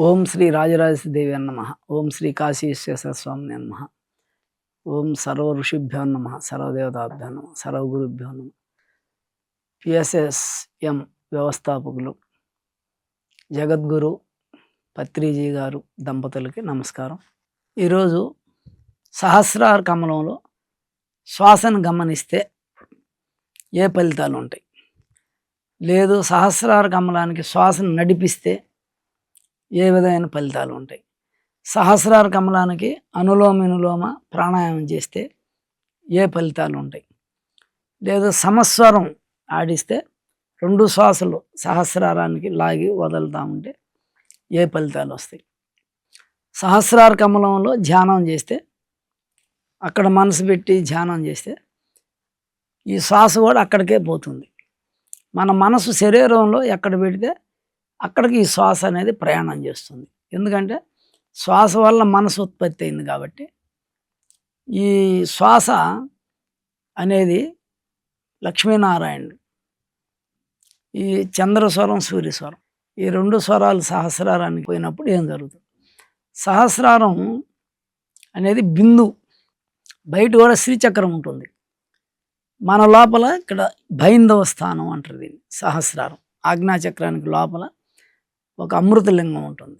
ఓం శ్రీ రాజరాజదేవి నమ. ఓం శ్రీ కాశీశ్వేశ్వర స్వామిని స్వామి నమ. ఓం సర్వ ఋషిభ్యో నమ. సర్వదేవతాభ్యో నమ. సర్వగురుభ్యో నమ. పిఎస్ఎస్ఎం వ్యవస్థాపకులు జగద్గురు పత్రిజీ గారు దంపతులకి నమస్కారం. ఈరోజు సహస్రార కమలంలో శ్వాసను గమనిస్తే ఏ ఫలితాలు ఉంటాయి? లేదు సహస్రార కమలానికి శ్వాసను నడిపిస్తే ఏ విధమైన ఫలితాలు ఉంటాయి? సహస్రార కమలానికి అనులోమినులోమ ప్రాణాయామం చేస్తే ఏ ఫలితాలు ఉంటాయి? లేదా సమస్వరం ఆడిస్తే రెండు శ్వాసలు సహస్రారానికి లాగి వదులుతూ ఉంటే ఏ ఫలితాలు వస్తాయి? సహస్రార కమలంలో ధ్యానం చేస్తే అక్కడ మనసు పెట్టి ధ్యానం చేస్తే ఈ శ్వాస కూడా అక్కడికే పోతుంది. మన మనసు శరీరంలో ఎక్కడ పెడితే అక్కడికి ఈ శ్వాస అనేది ప్రయాణం చేస్తుంది. ఎందుకంటే శ్వాస వల్ల మనసు ఉత్పత్తి అయింది కాబట్టి ఈ శ్వాస అనేది లక్ష్మీనారాయణుడు ఈ చంద్రస్వరం సూర్యస్వరం ఈ రెండు స్వరాలు సహస్రారానికి పోయినప్పుడు ఏం జరుగుతుంది? సహస్రారం అనేది బిందు బయట కూడా శ్రీచక్రం ఉంటుంది. మన లోపల ఇక్కడ భైందవ స్థానం అంటారు దీన్ని సహస్రారం. ఆజ్ఞాచక్రానికి లోపల ఒక అమృతలింగం ఉంటుంది.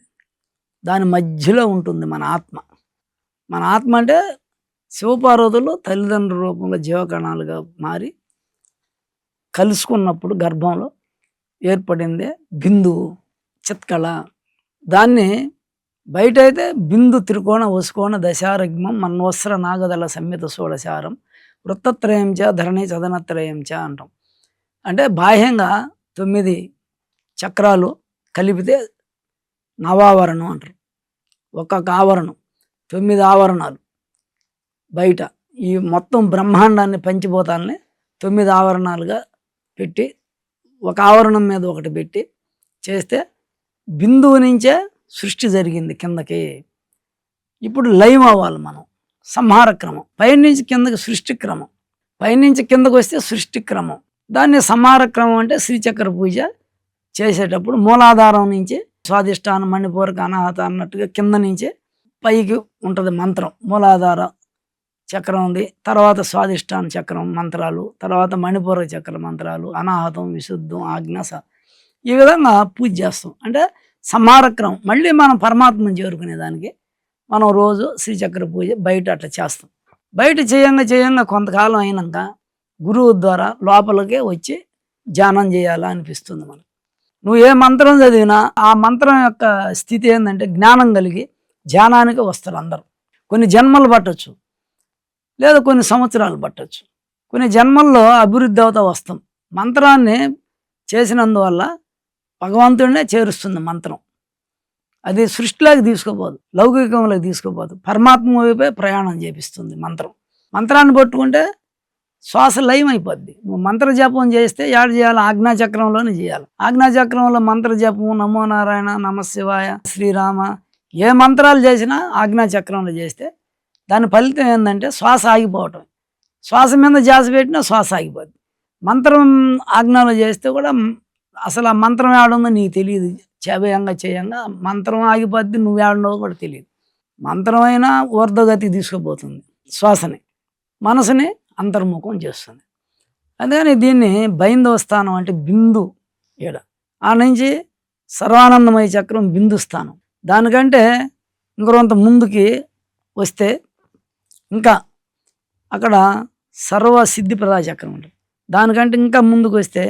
దాని మధ్యలో ఉంటుంది మన ఆత్మ. మన ఆత్మ అంటే శివపార్వతులు తల్లిదండ్రుల రూపంలో జీవకణాలుగా మారి కలుసుకున్నప్పుడు గర్భంలో ఏర్పడిందే బిందువు చిత్కళ. దాన్ని బయట అయితే బిందు త్రికోణ వసుకోణ దశారగ్మం మన్వస్త్ర నాగదళ సంహిత షోడశారం వృత్తత్రయం చ ధరణి చదనత్రయం చ అంటాం. అంటే బాహ్యంగా తొమ్మిది చక్రాలు కలిపితే నవావరణం అంటారు. ఒక్కొక్క ఆవరణం తొమ్మిది ఆవరణాలు బయట. ఈ మొత్తం బ్రహ్మాండాన్ని పంచిపోతాలని తొమ్మిది ఆవరణాలుగా పెట్టి ఒక ఆవరణం మీద ఒకటి పెట్టి చేస్తే బిందువు నుంచే సృష్టి జరిగింది కిందకి. ఇప్పుడు లైవ్ అవ్వాలి మనం. సంహార క్రమం. పైనుంచి కిందకి సృష్టి క్రమం. పైనుంచి కిందకు వస్తే సృష్టి క్రమం. దాన్ని సంహార క్రమం అంటే శ్రీచక్ర పూజ చేసేటప్పుడు మూలాధారం నుంచి స్వాదిష్టాన మణిపూరక అనాహత అన్నట్టుగా కింద నుంచి పైకి ఉంటుంది మంత్రం. మూలాధార చక్రం ఉంది. తర్వాత స్వాదిష్టాన చక్రం మంత్రాలు తర్వాత మణిపూరక చక్ర మంత్రాలు అనాహతం విశుద్ధం ఆజ్ఞ ఈ విధంగా పూజ చేస్తాం. అంటే సమారక్రమం. మళ్ళీ మనం పరమాత్మను చేరుకునేదానికి మనం రోజు శ్రీచక్ర పూజ బయట అట్లా చేస్తాం. బయట చేయంగా చేయంగా కొంతకాలం అయినాక గురువు ద్వారా లోపలికే వచ్చి ధ్యానం చేయాలా అనిపిస్తుంది మనకు. నువ్వు ఏ మంత్రం చదివినా ఆ మంత్రం యొక్క స్థితి ఏంటంటే జ్ఞానం కలిగి ధ్యానానికి వస్తారు అందరూ. కొన్ని జన్మలు పట్టచ్చు. లేదా కొన్ని సంవత్సరాలు పట్టచ్చు. కొన్ని జన్మల్లో అభివృద్ధి అవుతా వస్తాం. మంత్రాన్ని చేసినందువల్ల భగవంతుడినే చేరుస్తుంది మంత్రం. అది సృష్టిలోకి తీసుకోపోదు లౌకికంలోకి తీసుకోపోదు. పరమాత్మ వైపే ప్రయాణం చేపిస్తుంది మంత్రం. మంత్రాన్ని పట్టుకుంటే శ్వాస లయం అయిపోద్ది నువ్వు మంత్ర జపం చేస్తే ఏడు చేయాలి? ఆజ్ఞాచక్రంలోనే చేయాలి. ఆజ్ఞాచక్రంలో మంత్ర జపం నమో నారాయణ నమశివాయ శ్రీరామ ఏ మంత్రాలు చేసినా ఆజ్ఞాచక్రంలో చేస్తే దాని ఫలితం ఏంటంటే శ్వాస ఆగిపోవటం. శ్వాస మీద జాస పెట్టినా శ్వాస ఆగిపోద్ది. మంత్రం ఆజ్ఞలో చేస్తే కూడా అసలు ఆ మంత్రం ఏడుందో నీకు తెలియదు. చేయంగా చేయంగా మంత్రం ఆగిపోద్ది నువ్వు ఏడో కూడా తెలియదు. మంత్రమైనా ఊర్ధగతి తీసుకుపోతుంది శ్వాసని. మనసుని అంతర్ముఖం చేస్తుంది. అందుకని దీన్ని బైందవ స్థానం అంటే బిందు ఈడ ఆ నుంచి సర్వానందమయ చక్రం బిందు స్థానం. దానికంటే ఇంకొంత ముందుకి వస్తే ఇంకా అక్కడ సర్వ సిద్ధిప్రదా చక్రం ఉంటుంది. దానికంటే ఇంకా ముందుకు వస్తే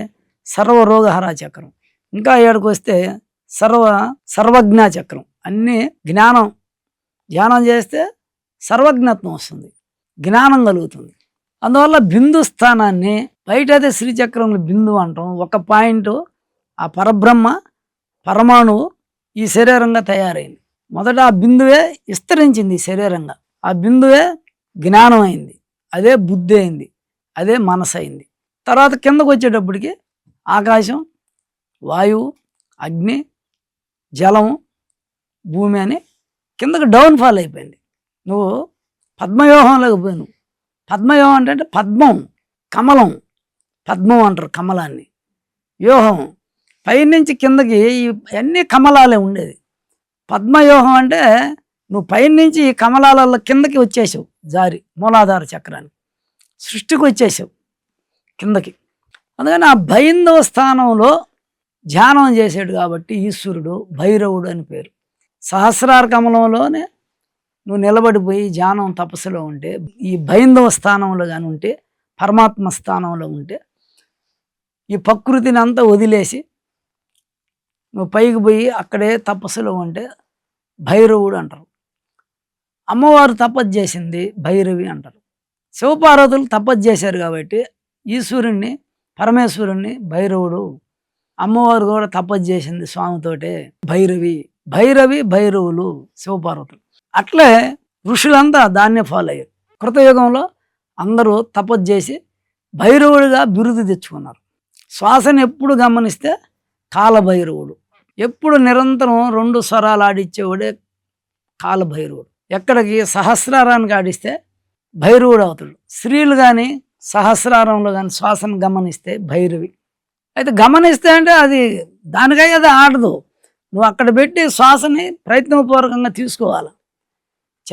సర్వ రోగహర చక్రం. ఇంకా ఏడుకు వస్తే సర్వ సర్వజ్ఞ చక్రం. అన్నీ జ్ఞానం. ధ్యానం చేస్తే సర్వజ్ఞత్వం వస్తుంది. జ్ఞానం కలుగుతుంది. అందువల్ల బిందు స్థానాన్ని బయట అయితే శ్రీచక్రంలో బిందు అంటాం. ఒక పాయింట్ ఆ పరబ్రహ్మ పరమాణువు ఈ శరీరంగా తయారైంది. మొదట ఆ బిందువే విస్తరించింది శరీరంగా. ఆ బిందువే జ్ఞానం అయింది అదే బుద్ధి అయింది అదే మనసు అయింది. తర్వాత కిందకు వచ్చేటప్పటికి ఆకాశం వాయువు అగ్ని జలం భూమి అని కిందకు డౌన్ఫాల్ అయిపోయింది. నువ్వు పద్మవ్యూహంలోకి పోయి నువ్వు పద్మవ్యూహం అంటే అంటే పద్మం కమలం. పద్మం అంటారు కమలాన్ని. వ్యూహం పైనుంచి కిందకి అన్ని కమలాలే ఉండేది. పద్మయోహం అంటే నువ్వు పైనుంచి ఈ కమలాలలో కిందకి వచ్చేసావు జారి మూలాధార చక్రాన్ని సృష్టికి వచ్చేసావు కిందకి. అందుకని ఆ భైందవ స్థానంలో ధ్యానం చేసాడు కాబట్టి ఈశ్వరుడు భైరవుడు అని పేరు. సహస్రార కమలంలోనే నువ్వు నిలబడిపోయి ధ్యానం తపస్సులో ఉంటే ఈ భైందవ స్థానంలో కానీ ఉంటే పరమాత్మ స్థానంలో ఉంటే ఈ ప్రకృతిని అంతా వదిలేసి నువ్వు పైకి పోయి అక్కడే తపస్సులో ఉంటే భైరవుడు అంటారు. అమ్మవారు తపస్సు చేసింది భైరవి అంటారు. శివపార్వతులు తపస్సు చేశారు కాబట్టి ఈశ్వరుణ్ణి పరమేశ్వరుణ్ణి భైరవుడు. అమ్మవారు కూడా తపస్సు చేసింది స్వామితోటే. భైరవి భైరవి భైరవులు శివపార్వతులు. అట్లే ఋషులంతా దాన్నే ఫాలో అయ్యారు. కృతయుగంలో అందరూ తపస్సు చేసి భైరవుడిగా బిరుదు తెచ్చుకున్నారు. శ్వాసను ఎప్పుడు గమనిస్తే కాలభైరవుడు. ఎప్పుడు నిరంతరం రెండు స్వరాలు ఆడిచ్చేవాడే కాలభైరవుడు. ఎక్కడికి సహస్రారానికి ఆడిస్తే భైరవుడు అవుతాడు. స్త్రీలు కానీ సహస్రారంలో కానీ శ్వాసను గమనిస్తే భైరవి. అయితే గమనిస్తే అంటే అది దానికై అది ఆడదు. నువ్వు అక్కడ పెట్టి శ్వాసని ప్రయత్నపూర్వకంగా తీసుకోవాలి.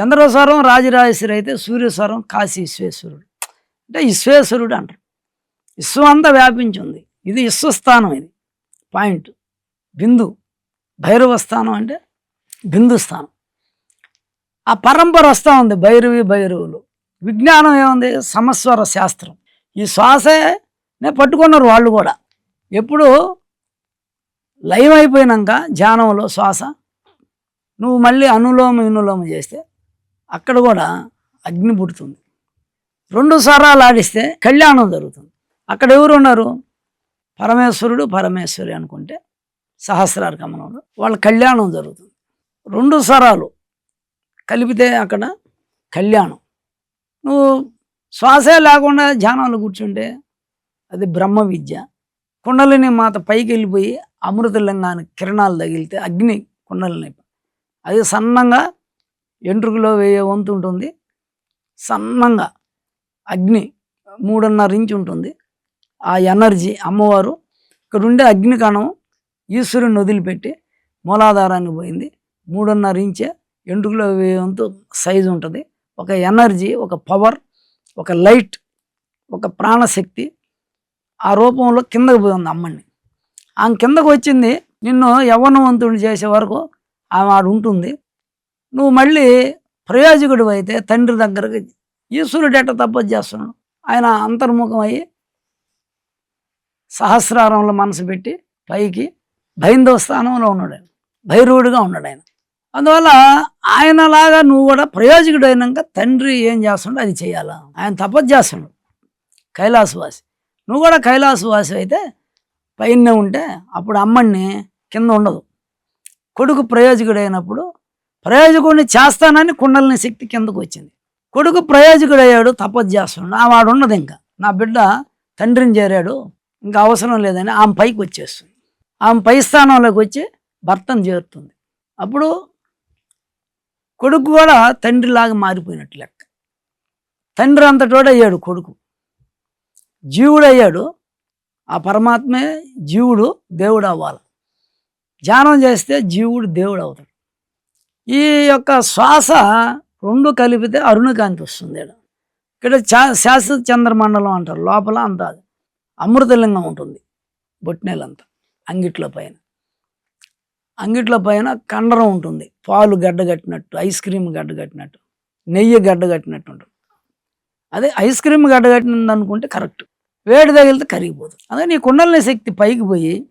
చంద్రస్వరం రాజరాజేశ్వరి అయితే సూర్యస్వరం కాశీ విశ్వేశ్వరుడు. అంటే విశ్వేశ్వరుడు అంటారు. విశ్వం అంతా వ్యాపించి ఉంది. ఇది విశ్వస్థానం ఇది. పాయింట్. బిందు. భైరవ స్థానం అంటే బిందు స్థానం. ఆ పరంపర వస్తూ ఉంది భైరవి భైరవులు. విజ్ఞానం ఏముంది? సమస్వర శాస్త్రం. ఈ శ్వాసనే పట్టుకున్నారు వాళ్ళు కూడా. ఎప్పుడు లయం అయిపోయినాక ధ్యానంలో శ్వాస. నువ్వు మళ్ళీ అనులోమ ఇనులోమ చేస్తే అక్కడ కూడా అగ్ని పుడుతుంది. రెండు స్వరాలు ఆడిస్తే కళ్యాణం జరుగుతుంది. అక్కడ ఎవరు ఉన్నారు? పరమేశ్వరుడు పరమేశ్వరి అనుకుంటే సహస్రార గమనంలో వాళ్ళ కళ్యాణం జరుగుతుంది. రెండు స్వరాలు కలిపితే అక్కడ కళ్యాణం. నువ్వు శ్వాసే లేకుండా ధ్యానంలో కూర్చుంటే అది బ్రహ్మ విద్య. కుండలిని మాత పైకి వెళ్ళిపోయి అమృతలింగానికి కిరణాలు తగిలితే అగ్ని కుండలిని అది సన్నంగా ఎంట్రుకలో వేయే వంతు ఉంటుంది. సన్నంగా అగ్ని మూడున్నర ఇంచు ఉంటుంది. ఆ ఎనర్జీ అమ్మవారు ఇక్కడ ఉండే అగ్నికణం ఈశ్వరుని వదిలిపెట్టి మూలాధారానికి పోయింది. మూడున్నర ఇంచే ఎంట్రుకలో వేయే వంతు సైజు ఉంటుంది. ఒక ఎనర్జీ ఒక పవర్ ఒక లైట్ ఒక ప్రాణశక్తి ఆ రూపంలో కిందకు పోయింది అమ్మని ఆమె కిందకు వచ్చింది. నిన్ను యవ్వనవంతుడిని చేసే వరకు ఆమె ఆడు ఉంటుంది. నువ్వు మళ్ళీ ప్రయోజకుడు అయితే తండ్రి దగ్గరకు ఈశ్వరుడు ఎట్ట తపస్సు చేస్తున్నాడు. ఆయన అంతర్ముఖం అయ్యి సహస్రారంలో మనసు పెట్టి పైకి భైందవ స్థానంలో ఉన్నాడు ఆయన. భైరవుడిగా ఉన్నాడు ఆయన. అందువల్ల ఆయనలాగా నువ్వు కూడా ప్రయోజకుడు అయినాక తండ్రి ఏం చేస్తుండో అది చేయాలా. ఆయన తపస్సు చేస్తున్నాడు. కైలాసవాసి. నువ్వు కూడా కైలాసవాసి అయితే పైన ఉంటే అప్పుడు అమ్మని కింద ఉండదు. కొడుకు ప్రయోజకుడు అయినప్పుడు ప్రయోజకుడిని చేస్తానని కుండలిని శక్తి కిందకు వచ్చింది. కొడుకు ప్రయోజకుడు అయ్యాడు తపస్సు చేస్తున్నాడు ఆ వాడు ఉన్నది ఇంకా. నా బిడ్డ తండ్రిని చేరాడు ఇంకా అవసరం లేదని ఆమె పైకి వచ్చేస్తుంది. ఆమె పై స్థానంలోకి వచ్చి భర్తను చేరుతుంది. అప్పుడు కొడుకు కూడా తండ్రిలాగా మారిపోయినట్టు లెక్క. తండ్రి అంతటోడు అయ్యాడు కొడుకు. జీవుడు అయ్యాడు. ఆ పరమాత్మే జీవుడు దేవుడు అవ్వాలి. ధ్యానం చేస్తే జీవుడు దేవుడు అవుతాడు. ఈ యొక్క శ్వాస రెండు కలిపితే అరుణకాంతి వస్తుంది ఇక్కడ చా శాశ్వత చంద్రమండలం అంటారు. లోపల అంతా అమృతలింగం ఉంటుంది. బొట్టినేలంతా అంగిట్ల పైన. అంగిట్ల పైన కండరం ఉంటుంది. పాలు గడ్డగట్టినట్టు ఐస్ క్రీమ్ గడ్డగట్టినట్టు నెయ్యి గడ్డగట్టినట్టు ఉంటుంది. అదే ఐస్ క్రీమ్ గడ్డగట్టింది అనుకుంటే కరెక్ట్. వేడి తగిలితే కరిగిపోతుంది. అదే నీ కుండలని శక్తి పైకి పోయి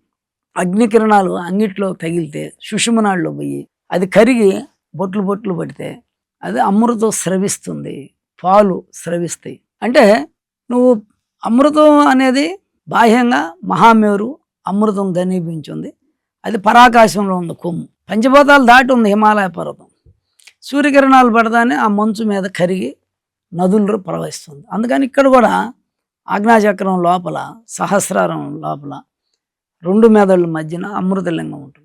అగ్ని కిరణాలు అంగిట్లో తగిలితే సుషుమనాళ్ళలో పోయి అది కరిగి బొట్లు బొట్లు పడితే అది అమృతం స్రవిస్తుంది పాలు స్రవిస్తాయి. అంటే నువ్వు అమృతం అనేది బాహ్యంగా మహామేరు అమృతం ఘనీభించింది అది పరాకాశంలో ఉంది కొమ్ము. పంచభూతాలు దాటి ఉంది హిమాలయ పర్వతం. సూర్యకిరణాలు పడదానే ఆ మంచు మీద కరిగి నదులు ప్రవహిస్తుంది. అందుకని ఇక్కడ కూడా ఆజ్ఞాచక్రం లోపల సహస్రారం లోపల రెండు మెదళ్ళ మధ్యన అమృతలింగం ఉంటుంది.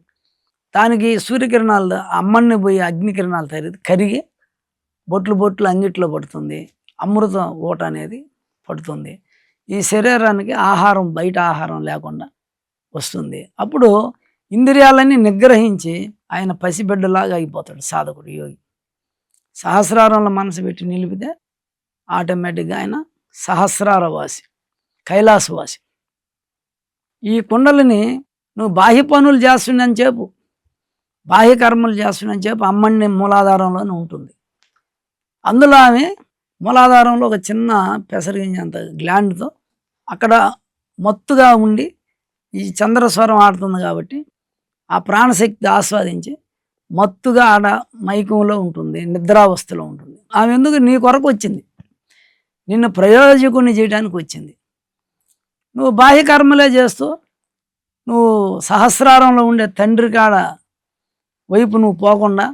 దానికి సూర్యకిరణాలు అమ్మని పోయి అగ్నికిరణాలు తరి కరిగి బొట్లు బొట్లు అంగిట్లో పడుతుంది. అమృతం ఊట అనేది పడుతుంది. ఈ శరీరానికి ఆహారం బయట ఆహారం లేకుండా వస్తుంది. అప్పుడు ఇంద్రియాలన్నీ నిగ్రహించి ఆయన పసిబిడ్డలాగా అయిపోతాడు సాధకుడు యోగి. సహస్రారంలో మనసు పెట్టి నిలిపితే ఆటోమేటిక్గా ఆయన సహస్రారవాసి కైలాసవాసి. ఈ కుండలని నువ్వు బాహ్య పనులు చేస్తుండని చెప్పు. బాహ్య కర్మలు చేస్తున్నాని చెప్పు అమ్మని మూలాధారంలోనే ఉంటుంది. అందులో ఆమె మూలాధారంలో ఒక చిన్న పెసరిగింజంత గ్లాండ్తో అక్కడ మత్తుగా ఉండి ఈ చంద్రస్వరం ఆడుతుంది కాబట్టి ఆ ప్రాణశక్తి ఆస్వాదించి మత్తుగా ఆడ మైకంలో ఉంటుంది నిద్రావస్థలో ఉంటుంది. ఆమె ఎందుకు నీ కొరకు వచ్చింది? నిన్ను ప్రయోజకుని చేయడానికి వచ్చింది. నువ్వు బాహ్య కర్మలే చేస్తూ నువ్వు సహస్రారంలో ఉండే తండ్రి కాడ వైపు నువ్వు పోకుండా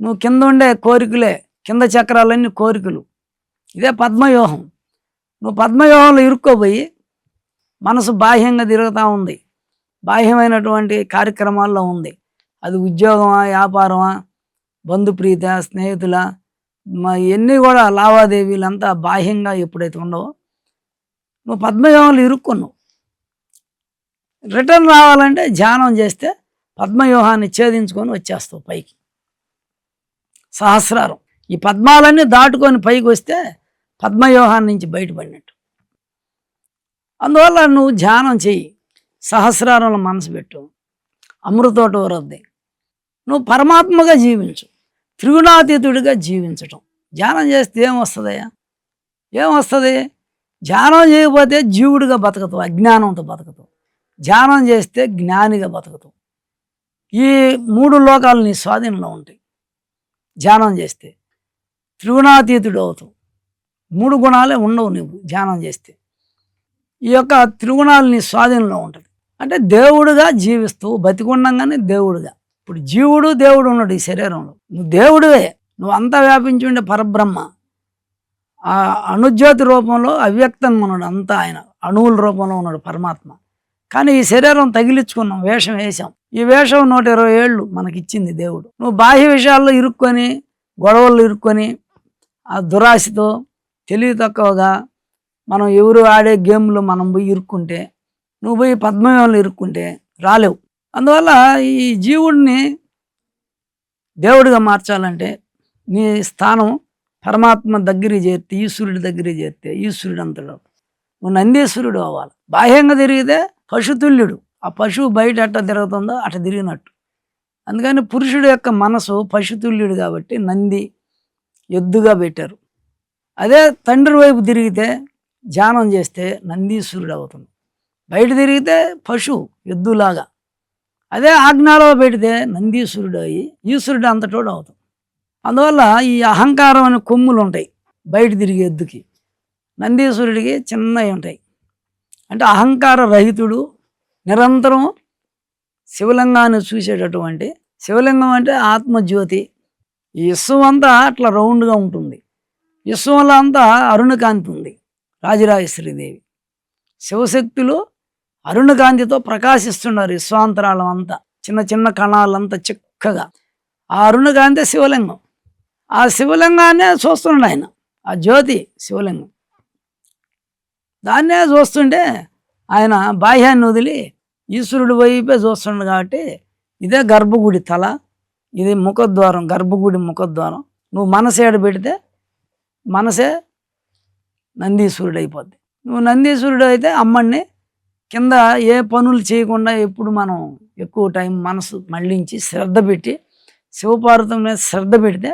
నువ్వు కింద ఉండే కోరికలే కింద చక్రాలన్నీ కోరికలు. ఇదే పద్మవ్యూహం. నువ్వు పద్మవ్యూహంలో ఇరుక్కోపోయి మనసు బాహ్యంగా తిరుగుతూ ఉంది. బాహ్యమైనటువంటి కార్యక్రమాల్లో ఉంది. అది ఉద్యోగమా వ్యాపారమా బంధుప్రీత స్నేహితుల ఇవన్నీ కూడా లావాదేవీలు అంతా బాహ్యంగా ఎప్పుడైతే ఉండవో నువ్వు పద్మయోగంలో ఇరుక్కున్నావు. రిటర్న్ రావాలంటే ధ్యానం చేస్తే పద్మవ్యూహాన్ని ఛేదించుకొని వచ్చేస్తావు పైకి. సహస్రారం. ఈ పద్మాలన్నీ దాటుకొని పైకి వస్తే పద్మవ్యూహాన్ని నుంచి బయటపడినట్టు. అందువల్ల నువ్వు ధ్యానం చెయ్యి. సహస్రారంలో మనసు పెట్టు. అమృతోట వరద్ది. నువ్వు పరమాత్మగా జీవించు. త్రిగుణాతీతుడిగా జీవించటం. ధ్యానం చేస్తే ఏమొస్తుందయ్యా ఏమొస్తుంది ధ్యానం చేయకపోతే జీవుడిగా బతకతావు అజ్ఞానంతో బతకతావు. ధ్యానం చేస్తే జ్ఞానిగా బతకతావు. ఈ మూడు లోకాలు నీ స్వాధీనంలో ఉంటాయి. ధ్యానం చేస్తే త్రిగుణాతీతుడు అవుతావు మూడు గుణాలే ఉండవు నువ్వు ధ్యానం చేస్తే. ఈ యొక్క త్రిగుణాలు నీ స్వాధీనంలో ఉంటుంది. అంటే దేవుడుగా జీవిస్తూ బతికుండంగానే దేవుడుగా. ఇప్పుడు జీవుడు దేవుడు ఉన్నాడు ఈ శరీరంలో. నువ్వు దేవుడివే. నువ్వు అంతా వ్యాపించి ఉండే పరబ్రహ్మ. ఆ అణుజ్యోతి రూపంలో అవ్యక్తం ఉన్నాడు అంతా ఆయన. అణువుల రూపంలో ఉన్నాడు పరమాత్మ. కానీ ఈ శరీరం తగిలించుకున్నాం వేషం వేశాం. ఈ వేషం నూట ఇరవై ఏళ్ళు మనకిచ్చింది దేవుడు. నువ్వు బాహ్య విషయాల్లో ఇరుక్కొని గొడవలు ఇరుక్కొని ఆ దురాశతో తెలివి తక్కువగా మనం ఎవరు ఆడే గేమ్లో మనం పోయి ఇరుక్కుంటే నువ్వు పోయి పద్మవ్యంలో ఇరుక్కుంటే రాలేవు. అందువల్ల ఈ జీవుడిని దేవుడిగా మార్చాలంటే నీ స్థానం పరమాత్మ దగ్గర చేరితే ఈశ్వరుడి దగ్గర చేరితే ఈశ్వరుడు అంతడు నువ్వు నందీశ్వరుడు అవ్వాలి. బాహ్యంగా తిరిగితే పశుతుల్యుడు. ఆ పశువు బయట అట్ట తిరుగుతుందో అట్ట తిరిగినట్టు. అందుకని పురుషుడు యొక్క మనసు పశుతుల్యుడు కాబట్టి నంది ఎద్దుగా పెట్టారు. అదే తండ్రి వైపు తిరిగితే ధ్యానం చేస్తే నందీశ్వరుడు అవుతుంది బయట తిరిగితే పశువు ఎద్దులాగా. అదే ఆజ్ఞాలో పెడితే నందీశ్వరుడు అయ్యి ఈశ్వరుడు అంతటోడు అవుతుంది అందువల్ల ఈ అహంకారం అనే కొమ్ములు ఉంటాయి బయట తిరిగే ఎద్దుకి. నందీశ్వరుడికి చిన్నవి ఉంటాయి. అంటే అహంకార రహితుడు నిరంతరం శివలింగాన్ని చూసేటటువంటి శివలింగం అంటే ఆత్మజ్యోతి. ఈ విశ్వం అంతా అట్లా రౌండ్గా ఉంటుంది. విశ్వంలో అంతా అరుణకాంతి ఉంది రాజరాజేశ్వరీదేవి. శివశక్తులు అరుణకాంతితో ప్రకాశిస్తున్నారు విశ్వాంతరాలం అంతా చిన్న చిన్న కణాలంతా చిక్కగా. ఆ అరుణకాంతి శివలింగం. ఆ శివలింగాన్నే చూస్తున్నాడు ఆయన ఆ జ్యోతి శివలింగం. దాన్నే చూస్తుంటే ఆయన బాహ్యాన్ని వదిలి ఈశ్వరుడు వైపే చూస్తుండు కాబట్టి ఇదే గర్భగుడి తల ఇది ముఖద్వారం గర్భగుడి ముఖద్వారం. నువ్వు మనసేడ పెడితే మనసే నందీశ్వరుడు అయిపోద్ది. నువ్వు నందీశ్వరుడు అయితే అమ్మడిని కింద ఏ పనులు చేయకుండా ఎప్పుడు మనం ఎక్కువ టైం మనసు మళ్ళించి శ్రద్ధ పెట్టి శివపార్వతం మీద శ్రద్ధ పెడితే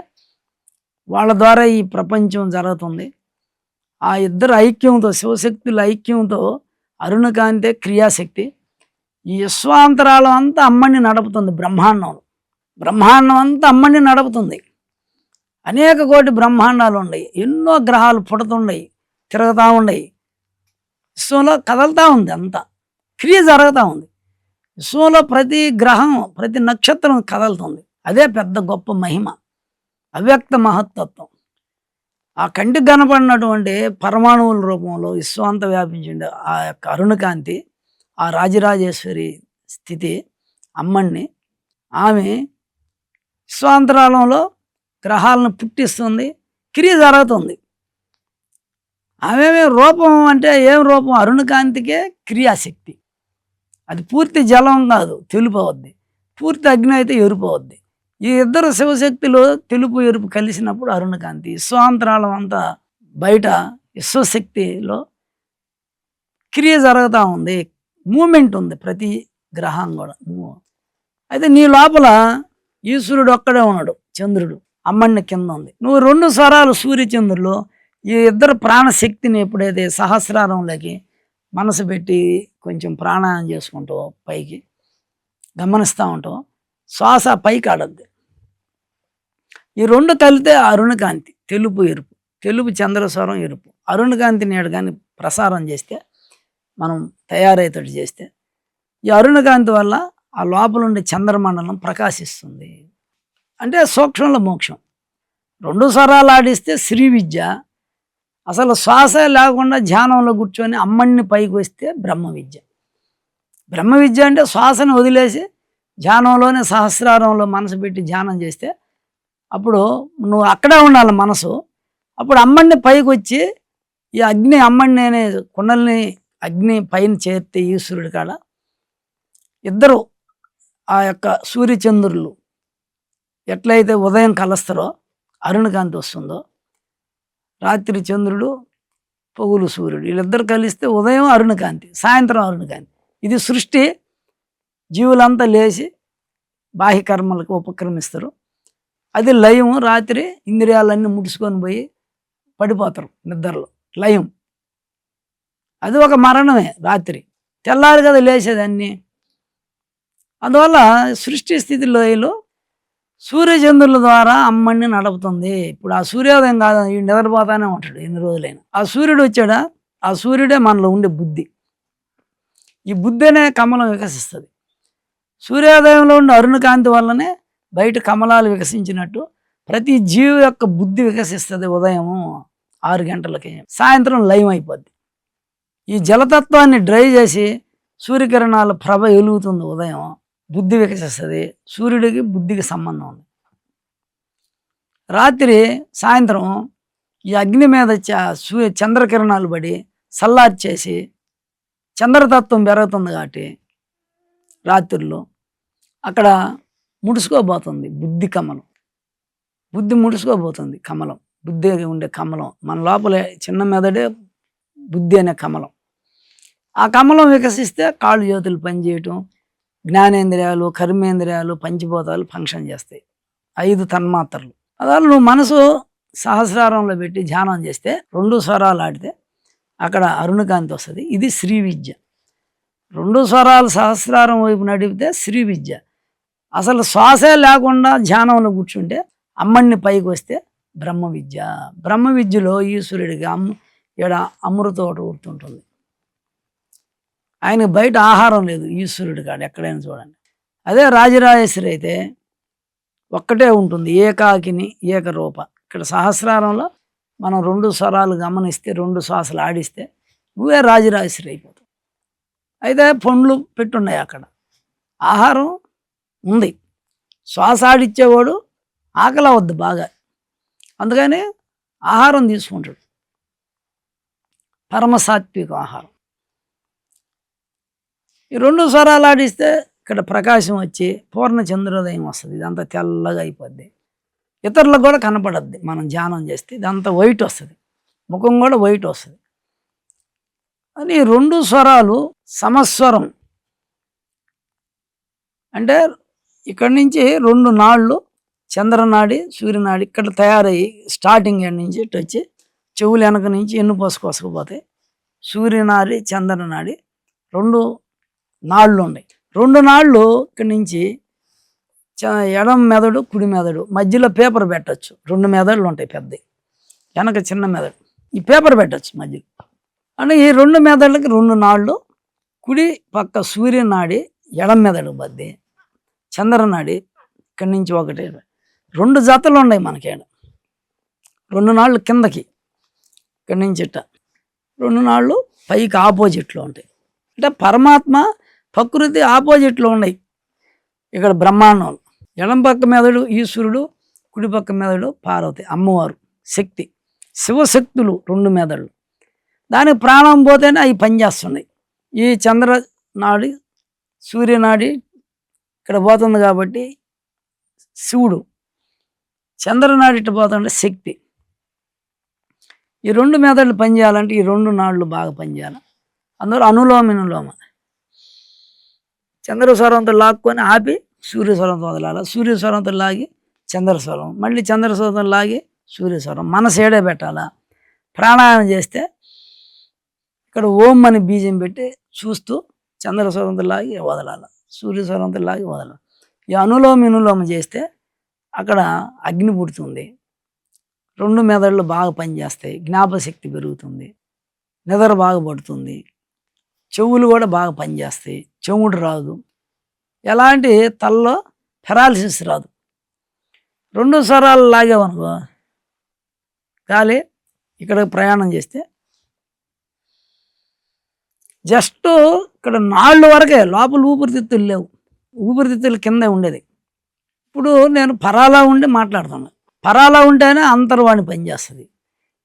వాళ్ళ ద్వారా ఈ ప్రపంచం జరుగుతుంది. ఆ ఇద్దరు ఐక్యంతో శివశక్తుల ఐక్యంతో అరుణకాంతే క్రియాశక్తి. ఈ విశ్వాంతరాలం అంతా అమ్మని నడుపుతుంది బ్రహ్మాండం బ్రహ్మాండం అంతా అమ్మని నడుపుతుంది. అనేక కోటి బ్రహ్మాండాలు ఉన్నాయి. ఎన్నో గ్రహాలు పుడుతున్నాయి. తిరుగుతూ ఉన్నాయి. విశ్వంలో కదలుతూ ఉంది అంతా. క్రియ జరుగుతూ ఉంది. విశ్వంలో ప్రతి గ్రహం ప్రతి నక్షత్రం కదలుతుంది. అదే పెద్ద గొప్ప మహిమ. అవ్యక్త మహత్తత్వం ఆ కంటికి కనపడినటువంటి పరమాణువుల రూపంలో విశ్వాంత వ్యాపించింది ఆ యొక్క అరుణకాంతి ఆ రాజరాజేశ్వరి స్థితి అమ్మణ్ణి ఆమె విశ్వాంతరాలంలో గ్రహాలను పుట్టిస్తుంది క్రియ జరుగుతుంది. ఆమె రూపం అంటే ఏం రూపం? అరుణకాంతికే క్రియాశక్తి. అది పూర్తి జలం కాదు తెలుపు పూర్తి అగ్ని అయితే ఎరిపోవద్ది ఈ ఇద్దరు శివశక్తిలో తెలుపు ఎరుపు కలిసినప్పుడు అరుణకాంతి విశ్వాంతరాళం అంతా బయట విశ్వశక్తిలో క్రియ జరుగుతూ ఉంది. మూమెంట్ ఉంది ప్రతి గ్రహం కూడా. అయితే నీ లోపల ఈశ్వరుడు ఒక్కడే ఉన్నాడు చంద్రుడు. అమ్మన్న కింద ఉంది. నువ్వు రెండు స్వరాలు సూర్యచంద్రులు. ఈ ఇద్దరు ప్రాణశక్తిని ఎప్పుడైతే సహస్రారంలోకి మనసు పెట్టి కొంచెం ప్రాణాయం చేసుకుంటావు పైకి గమనిస్తూ ఉంటావు శ్వాస పైకి ఆడద్ది. ఈ రెండు కలితే అరుణకాంతి తెలుపు ఎరుపు తెలుపు చంద్రస్వరం ఎరుపు. అరుణకాంతి నేడు కానీ ప్రసారం చేస్తే మనం తయారయ్యేటట్టు చేస్తే ఈ అరుణకాంతి వల్ల ఆ లోపల ఉండే చంద్రమండలం ప్రకాశిస్తుంది. అంటే సూక్ష్మంలో మోక్షం. రెండు స్వరాలు ఆడిస్తే శ్రీ విద్య. అసలు శ్వాస లేకుండా ధ్యానంలో కూర్చొని అమ్మడిని పైకి వస్తే బ్రహ్మ విద్య. బ్రహ్మ విద్య అంటే శ్వాసను వదిలేసి ధ్యానంలోనే సహస్రారంలో మనసు పెట్టి ధ్యానం చేస్తే అప్పుడు నువ్వు అక్కడే ఉండాలి మనసు. అప్పుడు అమ్మడిని పైకి వచ్చి ఈ అగ్ని అమ్మడిని అనే కుండల్ని అగ్ని పైన చేస్తే ఈశ్వరుడి కాడ ఇద్దరు ఆ యొక్క సూర్యచంద్రులు ఎట్లయితే ఉదయం కలుస్తారో అరుణకాంతి వస్తుందో రాత్రి చంద్రుడు పొగులు సూర్యుడు వీళ్ళిద్దరు కలిస్తే ఉదయం అరుణకాంతి సాయంత్రం అరుణకాంతి. ఇది సృష్టి. జీవులంతా లేచి బాహ్య కర్మలకు ఉపక్రమిస్తారు. అది లయం రాత్రి ఇంద్రియాలన్నీ ముడుచుకొని పోయి పడిపోతారు నిద్రలో. లయం. అది ఒక మరణమే రాత్రి. తెల్లారి కదా లేచేదాన్ని. అందువల్ల సృష్టి స్థితిలో సూర్యచంద్రుల ద్వారా అమ్మని నడుపుతుంది. ఇప్పుడు ఆ సూర్యోదయం కాదు ఈ నిద్రపోతానే ఉంటాడు ఎన్ని రోజులైనా. ఆ సూర్యుడు వచ్చాడా? ఆ సూర్యుడే మనలో ఉండే బుద్ధి. ఈ బుద్ధి అనే కమలం వికసిస్తుంది. సూర్యోదయంలో ఉండే అరుణకాంతి వల్లనే బయట కమలాలు వికసించినట్టు ప్రతి జీవి యొక్క బుద్ధి వికసిస్తుంది ఉదయం ఆరు గంటలకి. సాయంత్రం లయం అయిపోద్ది. ఈ జలతత్వాన్ని డ్రై చేసి సూర్యకిరణాల ప్రభ ఎలుగుతుంది ఉదయం. బుద్ధి వికసిస్తుంది సూర్యుడికి బుద్ధికి సంబంధం ఉంది. రాత్రి సాయంత్రం ఈ అగ్ని మీద చ- సూర్య చంద్రకిరణాలు పడి సల్లార్చేసి చంద్రతత్వం పెరుగుతుంది కాబట్టి రాత్రుల్లో అక్కడ ముడుచుకోబోతుంది బుద్ధి కమలం. బుద్ధి ముడుచుకోబోతుంది కమలం. బుద్ధి ఉండే కమలం. మన లోపల చిన్న మెదడే బుద్ధి అనే కమలం. ఆ కమలం వికసిస్తే కాళ్ళు జ్యోతులు పనిచేయటం జ్ఞానేంద్రియాలు కర్మేంద్రియాలు పంచభూతాలు ఫంక్షన్ చేస్తాయి. ఐదు తన్మాత్రలు. అదాలు నువ్వు మనసు సహస్రారంలో పెట్టి ధ్యానం చేస్తే రెండు స్వరాలు ఆడితే అక్కడ అరుణకాంతి వస్తుంది. ఇది శ్రీ విద్య. రెండు స్వరాలు సహస్రారం వైపు నడిపితే శ్రీ విద్య. అసలు శ్వాసే లేకుండా ధ్యానంలో కూర్చుంటే అమ్మడిని పైకి వస్తే బ్రహ్మ విద్య. బ్రహ్మ విద్యలో ఈశ్వరుడికి అమ్మ ఈడ అమృతోట గుర్తుంటుంది. ఆయనకు ఆయనకి బయట ఆహారం లేదు ఈశ్వరుడి కాడ ఎక్కడైనా చూడండి. అదే రాజరాజేశ్వరి అయితే ఒక్కటే ఉంటుంది ఏకాకిని ఏకరూప. ఇక్కడ సహస్రారంలో మనం రెండు స్వరాలు గమనిస్తే రెండు శ్వాసలు ఆడిస్తే నువ్వే రాజరాజేశ్వరి అయిపోతావు. అయితే పండ్లు పెట్టున్నాయి అక్కడ. ఆహారం ఉంది. శ్వాస ఆడిచ్చేవాడు ఆకలి అవద్దు బాగా. అందుకని ఆహారం తీసుకుంటాడు. పరమసాత్విక ఆహారం. ఈ రెండు స్వరాలు ఆడిస్తే ఇక్కడ ప్రకాశం వచ్చి పూర్ణ చంద్రోదయం వస్తుంది. ఇదంతా తెల్లగా అయిపోద్ది. ఇతరులకు కూడా కనపడద్ది. మనం ధ్యానం చేస్తే ఇదంతా వైట్ వస్తుంది. ముఖం కూడా వైట్ వస్తుంది. అని ఈ రెండు స్వరాలు సమస్వరం. అంటే ఇక్కడి నుంచి రెండు నాళ్ళు చంద్రనాడి సూర్యనాడి ఇక్కడ తయారయ్యి స్టార్టింగ్ నుంచి ఇటు వచ్చి చెవులు వెనక నుంచి ఎన్ను పోసుకొసుకుపోతాయి సూర్యనాడి చంద్రనాడి రెండు నాళ్ళు ఉన్నాయి. రెండు నాళ్ళు ఇక్కడి నుంచి చ- ఎడం మెదడు కుడి మెదడు మధ్యలో పేపర్ పెట్టచ్చు. రెండు మెదడులు ఉంటాయి పెద్దవి వెనక చిన్న మెదడు. ఈ పేపర్ పెట్టచ్చు మధ్యలో. అంటే ఈ రెండు మెదళ్ళకి రెండు నాళ్ళు కుడి పక్క సూర్యనాడి ఎడం మెదడు బద్ది చంద్రనాడి ఇక్కడి నుంచి ఒకటి రెండు జతలు ఉన్నాయి మనకేడ రెండు నాళ్ళు కిందకి ఇక్కడి నుంచి ఇట్ట. రెండు నాళ్ళు పైకి ఆపోజిట్లో ఉంటాయి. అంటే పరమాత్మ ప్రకృతి ఆపోజిట్లో ఉన్నాయి. ఇక్కడ బ్రహ్మాండం. ఎడం పక్క మెదడు ఈశ్వరుడు కుడి పక్క మెదడు పార్వతి అమ్మవారు శక్తి. శివశక్తులు రెండు మెదళ్ళు దానికి ప్రాణం పోతేనే అవి పనిచేస్తున్నాయి. ఈ చంద్ర నాడి సూర్యనాడి ఇక్కడ పోతుంది కాబట్టి శివుడు. చంద్రనాడు ఇటు పోతుంటే శక్తి. ఈ రెండు మెదళ్ళు పనిచేయాలంటే ఈ రెండు నాళ్ళు బాగా పనిచేయాలి. అందువల్ల అనులోమినులోమ చంద్రస్వరంతో లాక్కొని ఆపి సూర్యస్వరంతో వదలాలి. సూర్యస్వరంతో లాగి చంద్రస్వరం. మళ్ళీ చంద్రస్వరంతో లాగి సూర్యస్వరం. మన సైడే పెట్టాలా? ప్రాణాయామం చేస్తే ఇక్కడ ఓం అని బీజం పెట్టి చూస్తూ చంద్రస్వరంతో లాగి వదలాలి. సూర్యస్వరంతో లాగి వదలం ఈ అనులోమ చేస్తే అక్కడ అగ్ని పుడుతుంది. రెండు మెదళ్ళు బాగా పనిచేస్తాయి. జ్ఞాపశక్తి పెరుగుతుంది. నిద్ర బాగా పడుతుంది. చెవులు కూడా బాగా పనిచేస్తాయి. చెవుడు రాదు. ఎలాంటి తలలో పెరాలసిస్ రాదు. రెండు స్వరాలు లాగామనుకో గాలి ఇక్కడ ప్రయాణం చేస్తే జస్ట్ ఇక్కడ నాళ్ళు వరకే లోపల ఊపిరితిత్తులు లేవు. ఊపిరితిత్తులు కిందే ఉండేది. ఇప్పుడు నేను పరాలా ఉండి మాట్లాడుతున్నాను పరాలా ఉంటేనే అంతర్వాణి పనిచేస్తుంది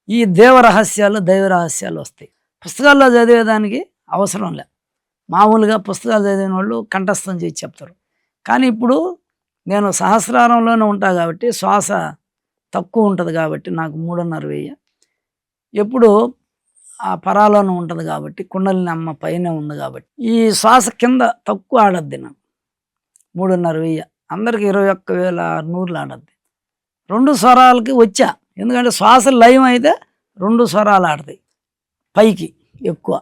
ఈ దేవ రహస్యాలు దైవ రహస్యాలు వస్తాయి. పుస్తకాల్లో చదివేదానికి అవసరం లే. మామూలుగా పుస్తకాలు చదివిన వాళ్ళు కంఠస్థం చేసి చెప్తారు. కానీ ఇప్పుడు నేను సహస్రారంలోనే ఉంటా కాబట్టి శ్వాస తక్కువ ఉంటుంది కాబట్టి నాకు మూడున్నర వెయ్యి ఎప్పుడు ఆ పరాలోనే ఉంటుంది కాబట్టి కుండలిని అమ్మ పైన ఉంది కాబట్టి. ఈ శ్వాస కింద తక్కువ ఆడద్ది నాకు. మూడున్నర వెయ్యి. అందరికి ఇరవై ఒక్క వేల నూరులు ఆడద్ది. రెండు స్వరాలకి వచ్చా. ఎందుకంటే శ్వాస లయం అయితే రెండు స్వరాలు ఆడతాయి. పైకి ఎక్కువ.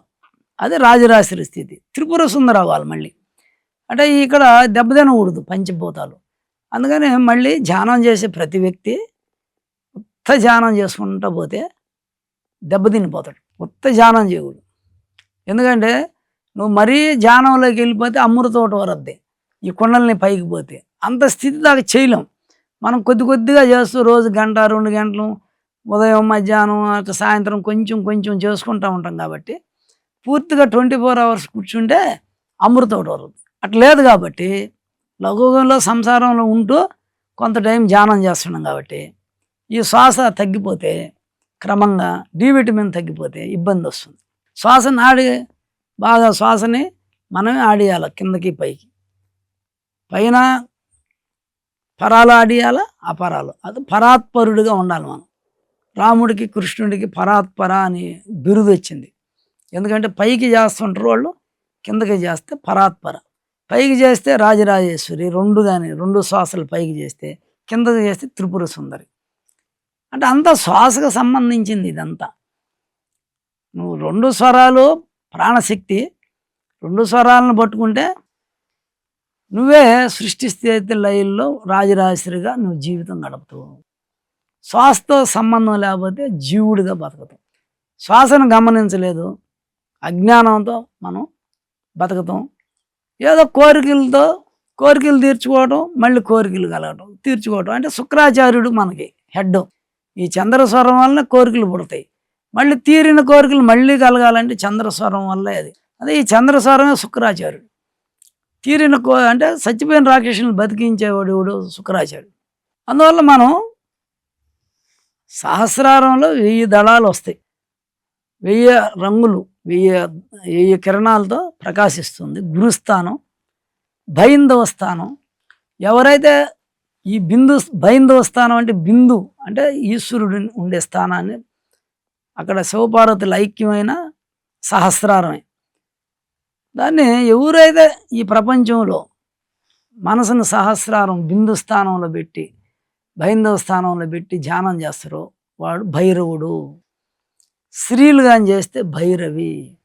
అదే రాజరాశి స్థితి. త్రిపుర సుందర అవ్వాలి మళ్ళీ. అంటే ఇక్కడ దెబ్బతినకూడదు పంచభూతాలు. అందుకని మళ్ళీ ధ్యానం చేసే ప్రతి వ్యక్తి ఉత్త ధ్యానం చేసుకుంటూ పోతే దెబ్బతినిపోతాడు కొత్త ధ్యానం చేయకూడదు. ఎందుకంటే నువ్వు మరీ ధ్యానంలోకి వెళ్ళిపోతే అమృతోట వరద్ది. ఈ కొండల్ని పైకి పోతే. అంత స్థితి దాకా చేయలేం. మనం కొద్ది కొద్దిగా చేస్తూ రోజు గంట రెండు గంటలు ఉదయం మధ్యాహ్నం అట్లా సాయంత్రం కొంచెం కొంచెం చేసుకుంటూ ఉంటాం కాబట్టి పూర్తిగా ట్వంటీ ఫోర్ అవర్స్ కూర్చుంటే అమృతోట వరద్దు. అట్లా లేదు కాబట్టి లఘుగంలో సంసారంలో ఉంటూ కొంత టైం ధ్యానం చేస్తున్నాం కాబట్టి ఈ శ్వాస తగ్గిపోతే క్రమంగా డి విటమిన్ తగ్గిపోతే ఇబ్బంది వస్తుంది. శ్వాసని ఆడి బాగా శ్వాసని మనమే ఆడియాల కిందకి పైకి. పైన పరాలు ఆడియాల అపరాలు. అది పరాత్పరుడిగా ఉండాలి మనం. రాముడికి కృష్ణుడికి పరాత్పర అని బిరుదు వచ్చింది. ఎందుకంటే పైకి చేస్తుంటారు వాళ్ళు కిందకి చేస్తే పరాత్పర. పైకి చేస్తే రాజరాజేశ్వరి రెండు కానీ రెండు శ్వాసలు పైకి చేస్తే కిందకి చేస్తే త్రిపుర సుందరి. అంటే అంతా శ్వాసకు సంబంధించింది ఇదంతా. నువ్వు రెండు స్వరాలు ప్రాణశక్తి రెండు స్వరాలను పట్టుకుంటే నువ్వే సృష్టి స్థితి లైల్లో రాజరాజశ్రీగా నువ్వు జీవితం గడుపుతావు. శ్వాసతో సంబంధం లేకపోతే జీవుడిగా బతుకుతాం శ్వాసను గమనించలేదు. అజ్ఞానంతో మనం బతుకుతాం. ఏదో కోరికలతో కోరికలు తీర్చుకోవడం మళ్ళీ కోరికలు కలగడం తీర్చుకోవడం అంటే శుక్రాచార్యుడు మనకి హెడ్. ఈ చంద్రస్వరం వల్ల కోరికలు పుడతాయి. మళ్ళీ తీరిన కోరికలు మళ్ళీ కలగాలంటే చంద్రస్వరం వల్లే అది. అదే ఈ చంద్రస్వరమే శుక్రాచార్యుడు. తీరిన కో అంటే చచ్చిపోయిన రాకేషులను బతికించేవాడు వాడు శుక్రాచార్యుడు. అందువల్ల మనం సహస్రారంలో వెయ్యి దళాలు వస్తాయి. వెయ్యి రంగులు వెయ్యి వెయ్యి కిరణాలతో ప్రకాశిస్తుంది. గురుస్థానం భైందవ స్థానం. ఎవరైతే ఈ బిందు బైందవ స్థానం అంటే బిందు అంటే ఈశ్వరుడు ఉండే స్థానాన్ని అక్కడ శివపార్వతుల ఐక్యమైన సహస్రారమే. దాన్ని ఎవరైతే ఈ ప్రపంచంలో మనసును సహస్రారం బిందు స్థానంలో పెట్టి భైందవ స్థానంలో పెట్టి ధ్యానం చేస్తారో వాడు భైరవుడు. స్త్రీలు కానీ చేస్తే భైరవి.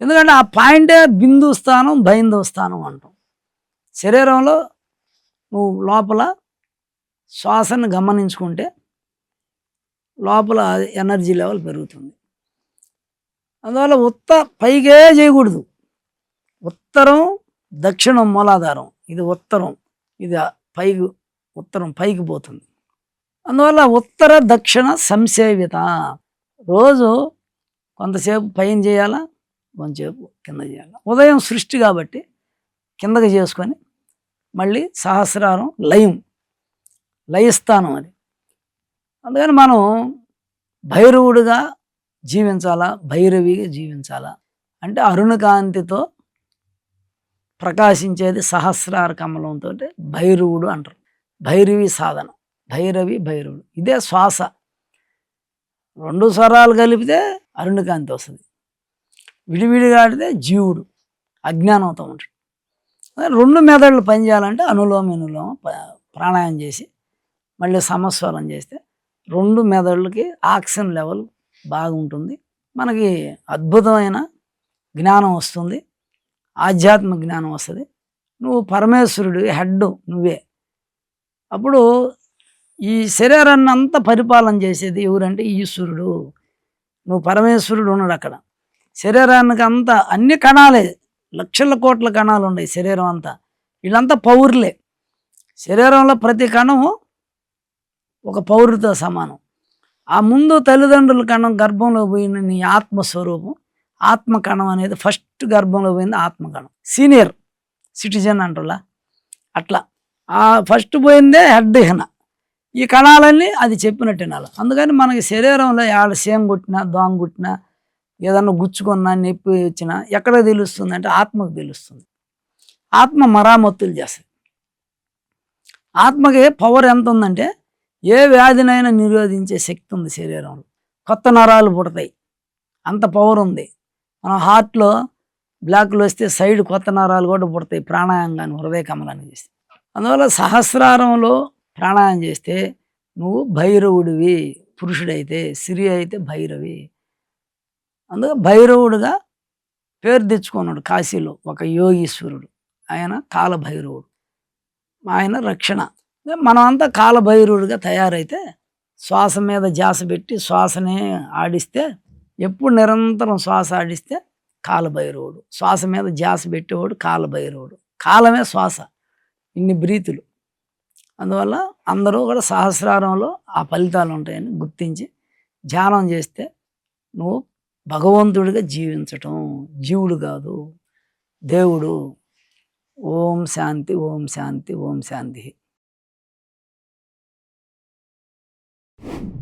ఎందుకంటే ఆ పాయింటే బిందు స్థానం భైందవ స్థానం అంటాం. శరీరంలో నువ్వు లోపల శ్వాసను గమనించుకుంటే లోపల ఎనర్జీ లెవెల్ పెరుగుతుంది. అందువల్ల ఉత్త పైకే చేయకూడదు. ఉత్తరం దక్షిణం మూలాధారం. ఇది ఉత్తరం. ఇది పైకి ఉత్తరం పైకి పోతుంది. అందువల్ల ఉత్తర దక్షిణ సంసేవిత రోజు కొంతసేపు పైన చేయాలా? కొంతసేపు కింద చేయాలా? ఉదయం సృష్టి కాబట్టి కిందకి చేసుకొని మళ్ళీ సహస్రారం లయం. లయస్థానం అది. అందుకని మనం భైరవుడుగా జీవించాలా? భైరవిగా జీవించాలా? అంటే అరుణకాంతితో ప్రకాశించేది సహస్రార కమలంతో భైరవుడు అంటారు. భైరవి సాధన. భైరవి భైరవుడు. ఇదే శ్వాస. రెండు స్వరాలు కలిపితే అరుణకాంతి వస్తుంది. విడివిడిగా ఆడితే జీవుడు. అజ్ఞానంతో ఉంటాడు. రెండు మెదళ్ళు పనిచేయాలంటే అనులోమ అనులోమ ప్రాణాయామం చేసి మళ్ళీ సమస్వరం చేస్తే రెండు మెదళ్ళకి ఆక్సిజన్ లెవెల్ బాగుంటుంది. మనకి అద్భుతమైన జ్ఞానం వస్తుంది. ఆధ్యాత్మిక జ్ఞానం వస్తుంది. నువ్వు పరమేశ్వరుడు హెడ్ నువ్వే. అప్పుడు ఈ శరీరాన్ని అంతా పరిపాలన చేసేది ఎవరంటే ఈశ్వరుడు. నువ్వు పరమేశ్వరుడు ఉన్నాడు అక్కడ. శరీరానికి అంతా అన్ని కణాలే లక్షల కోట్ల కణాలు ఉన్నాయి శరీరం అంతా. వీళ్ళంతా పౌరులే. శరీరంలో ప్రతి కణము ఒక పౌరుతో సమానం. ఆ ముందు తల్లిదండ్రుల కణం గర్భంలో పోయిన నీ ఆత్మస్వరూపం ఆత్మకణం అనేది ఫస్ట్ గర్భంలో పోయింది ఆత్మకణం. సీనియర్ సిటిజన్ అంటులా అట్లా. ఆ ఫస్ట్ పోయిందే హెడ్ ఈ కణాలన్నీ అది చెప్పినట్టు వినాలి. అందుకని మనకి శరీరంలో ఆడ సేమ్ కొట్టినా దోంగ కొట్టినా ఏదన్నా గుచ్చుకున్నా నొప్పి వచ్చినా ఎక్కడ తెలుస్తుంది అంటే ఆత్మకు తెలుస్తుంది. ఆత్మ మరామత్తులు చేస్తుంది. ఆత్మకి పవర్ ఎంత ఉందంటే ఏ వ్యాధినైనా నిరోధించే శక్తి ఉంది శరీరంలో. కొత్త నరాలు పుడతాయి. అంత పవర్ ఉంది. మన హార్ట్లో బ్లాక్లు వస్తే సైడ్ కొత్త నరాలు కూడా పుడతాయి ప్రాణాయామం కానీ హృదయ కమలాన్ని చేస్తే అందువల్ల సహస్రారంలో ప్రాణాయామం చేస్తే నువ్వు భైరవుడివి పురుషుడైతే స్త్రీ అయితే భైరవి. అందుకే భైరవుడుగా పేరు తెచ్చుకున్నాడు కాశీలో ఒక యోగీశ్వరుడు. ఆయన కాలభైరవుడు. ఆయన రక్షణ. మనం అంతా కాలభైరుడిగా తయారైతే శ్వాస మీద ధ్యాస పెట్టి శ్వాసనే ఆడిస్తే ఎప్పుడు నిరంతరం శ్వాస ఆడిస్తే కాలభైరవుడు. శ్వాస మీద ధ్యాస పెట్టేవాడు కాలభైరవుడు. కాలమే శ్వాస ఇన్ని బ్రీతులు. అందువల్ల అందరూ కూడా సహస్రారంలో ఆ ఫలితాలు ఉంటాయని గుర్తించి ధ్యానం చేస్తే నువ్వు భగవంతుడిగా జీవించటం. జీవుడు కాదు దేవుడు. ఓం శాంతి ఓం శాంతి ఓం శాంతి. you